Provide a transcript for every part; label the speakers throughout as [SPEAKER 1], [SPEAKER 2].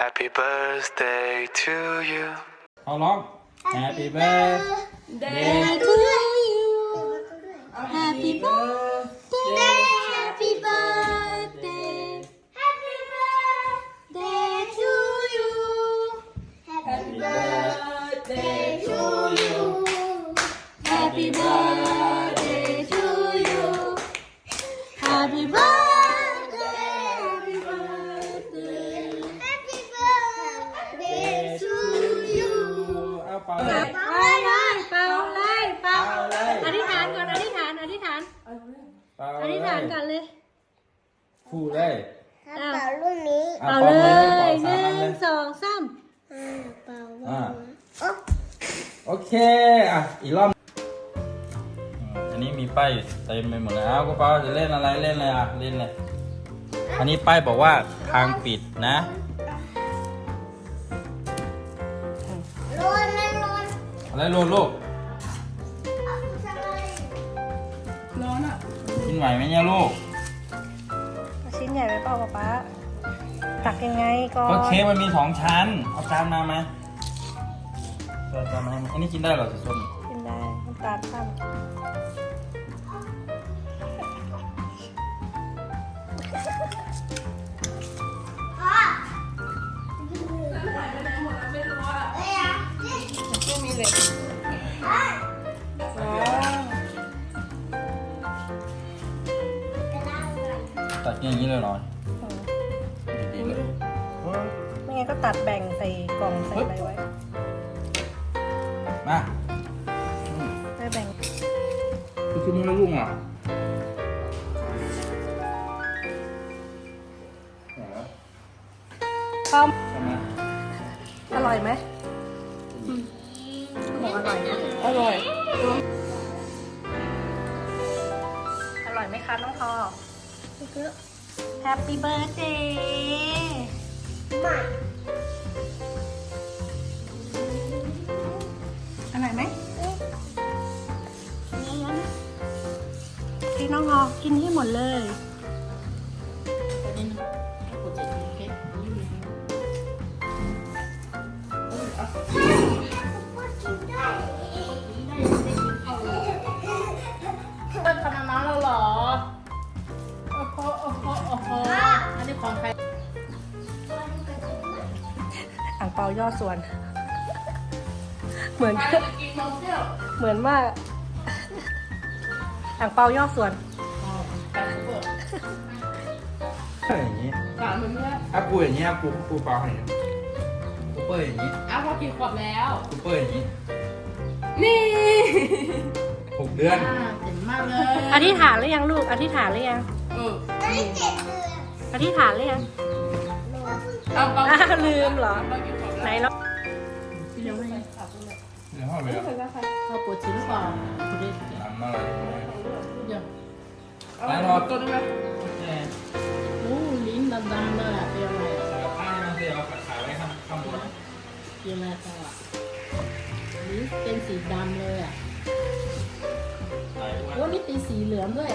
[SPEAKER 1] Happy birthday to you.
[SPEAKER 2] เอาร้อง Happy birthday
[SPEAKER 3] to you Happy birthday
[SPEAKER 2] เอาเป่า
[SPEAKER 3] เป่าเลยเป่าเลยเป่าอธิษฐานก่อนอธิษฐานอธิษฐาน
[SPEAKER 2] เป่า
[SPEAKER 3] อธิษฐานก่อนเลย
[SPEAKER 2] ฟูเลย
[SPEAKER 4] เป่าลูกนี้
[SPEAKER 3] เป่า
[SPEAKER 2] เป่า
[SPEAKER 3] เล
[SPEAKER 2] ย
[SPEAKER 3] ห
[SPEAKER 2] นึ่
[SPEAKER 3] งสองสาม
[SPEAKER 4] อ่าเป่า
[SPEAKER 2] อ่า
[SPEAKER 4] โอ
[SPEAKER 2] เคอะอีกรอบอันนี้มีป้ายเต็มไปหมดเลยอ้าวกระเป๋าจะเล่นอะไรเล่นเลยอะเล่นเลยอันนี้ป้ายบอกว่าทางปิดนะ อะไรลูกลูก
[SPEAKER 4] เอาทำไม
[SPEAKER 2] กินไหวไหมเนี่ยลูก
[SPEAKER 3] ชิ้นใหญ่ไปเปล่าป๊าป๊าตักยังไงก่อ
[SPEAKER 2] ก็
[SPEAKER 3] น
[SPEAKER 2] เค้กมันมีสองชั้น เอาจานมาไหมเอาจานมาให้ไหมอันนี้กินได้เหรอสีส้ม
[SPEAKER 3] กินได้น้ำตาลข้าม
[SPEAKER 4] นี่อะ
[SPEAKER 3] อ๋อ
[SPEAKER 4] กระดาษก่อน
[SPEAKER 2] ตัดอย่างนี้เลยเหรอดีๆเลย
[SPEAKER 3] ไม่งั้นก็ตัดแบ่งใส่กล่องใส่อะไรไว้
[SPEAKER 2] มา
[SPEAKER 3] ได้แบ่ง
[SPEAKER 2] คือคือมึงไม่รุ่งอะไหนวะ
[SPEAKER 3] ข้าว
[SPEAKER 2] ใช่ไหม
[SPEAKER 3] อร่อยไหม บอกอร่อยนะอร่อย อร่อยไหมคะน้องทอ Happy birthday
[SPEAKER 4] มา
[SPEAKER 3] อร่อยไหมพี่น้องทอกินให้หมดเลย
[SPEAKER 5] เปา
[SPEAKER 3] ย่อส่วน เหมือน
[SPEAKER 5] ใครจะกินนมเปรี้ยว
[SPEAKER 3] เหมือนว่าอ่างเปาย่อส่วน
[SPEAKER 5] อ๋อการซุปเปอร์
[SPEAKER 2] อย่างนี้
[SPEAKER 5] กามันไม่ได้
[SPEAKER 2] อะปูอย่างนี้อะปูปูเปล่าอย่างนี้ปูเปอร์อย่างนี้
[SPEAKER 5] อ้าวพอกินขวดแล้ว
[SPEAKER 2] ปูเปอร์อย่างนี้
[SPEAKER 5] นี่
[SPEAKER 2] หกเดือน
[SPEAKER 5] อ่าเจ๋งมากเลย
[SPEAKER 3] อธิษฐานหรือยังลูกอธิษฐานหรือยัง
[SPEAKER 5] เออ
[SPEAKER 4] ไม่เจ็บเลย
[SPEAKER 3] อธิษฐานหรือยัง
[SPEAKER 5] เอาเอา
[SPEAKER 3] อ้าวลืมเหรอ
[SPEAKER 5] เรากินขวด
[SPEAKER 3] ไหน
[SPEAKER 5] แล้ว
[SPEAKER 3] เรา
[SPEAKER 2] เดี๋ยวพ่อไปแล้ว
[SPEAKER 5] เขาปวดชิ้นหรือเปล่าดูดิ
[SPEAKER 2] ทำอะไร
[SPEAKER 5] เดี๋ยว
[SPEAKER 2] ไปรอ
[SPEAKER 5] ตัวนี้ไหม
[SPEAKER 2] แน่
[SPEAKER 5] โอ้ลิ้นดำๆเลยอะเป็นอะไรอะ
[SPEAKER 2] เอาผ้าให้มันสิเอาขายไว้ข้างข้างบน
[SPEAKER 5] กินอะไรต่ออะลิ้นเป็นสีดำเลยอะ
[SPEAKER 2] หลายวัน
[SPEAKER 5] โอ้นี่เป็นสีเหลืองด้วยแย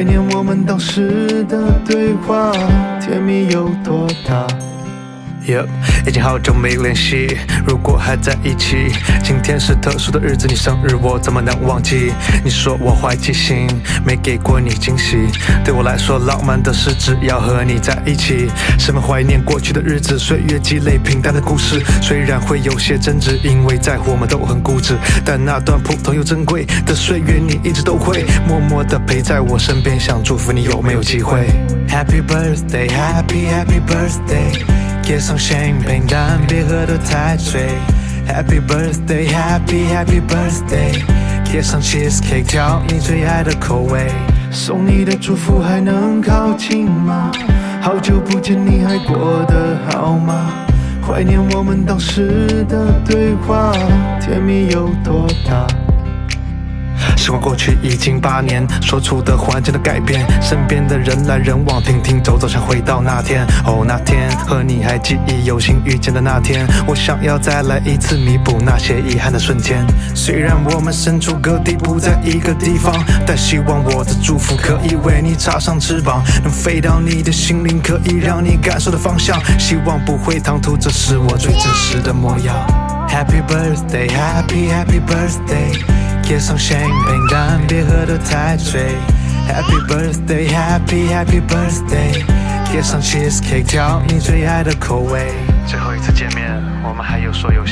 [SPEAKER 6] 怀念我们当时的对话，甜蜜有多大？？Yep，已经好久没联系。如果还在一起，今天是特殊的日子，你生日我怎么能忘记？你说我坏记性，没给过你惊喜。对我来说，浪漫的事只要和你在一起。十分怀念过去的日子，岁月积累平淡的故事。虽然会有些争执，因为在乎我们都很固执，但那段普通又珍贵的岁月，你一直都会默默的陪在我身边。想祝福你有没有机会？Happy birthday, happy happy birthday。给上 champagne，但别喝得太醉。Happy birthday, happy happy birthday，贴上 cheesecake，挑你最爱的口味。送你的祝福还能靠近吗？好久不见，你还过得好吗？怀念我们当时的对话，甜蜜有多大？时光过去已经八年，说出的环境的改变，身边的人来人往，停停走走，想回到那天。哦，那天和你还记忆犹新，遇见的那天，我想要再来一次，弥补那些遗憾的瞬间。虽然我们身处各地，不在一个地方，但希望我的祝福可以为你插上翅膀，能飞到你的心灵，可以让你感受的方向。希望不会唐突，这是我最真实的模样。Happy birthday, happy happy birthday，get some champagne 但别喝得太醉。Happy birthday, happy happy birthday，get some cheesecake，挑你最爱的口味。最后一次见面，我们还有说有笑。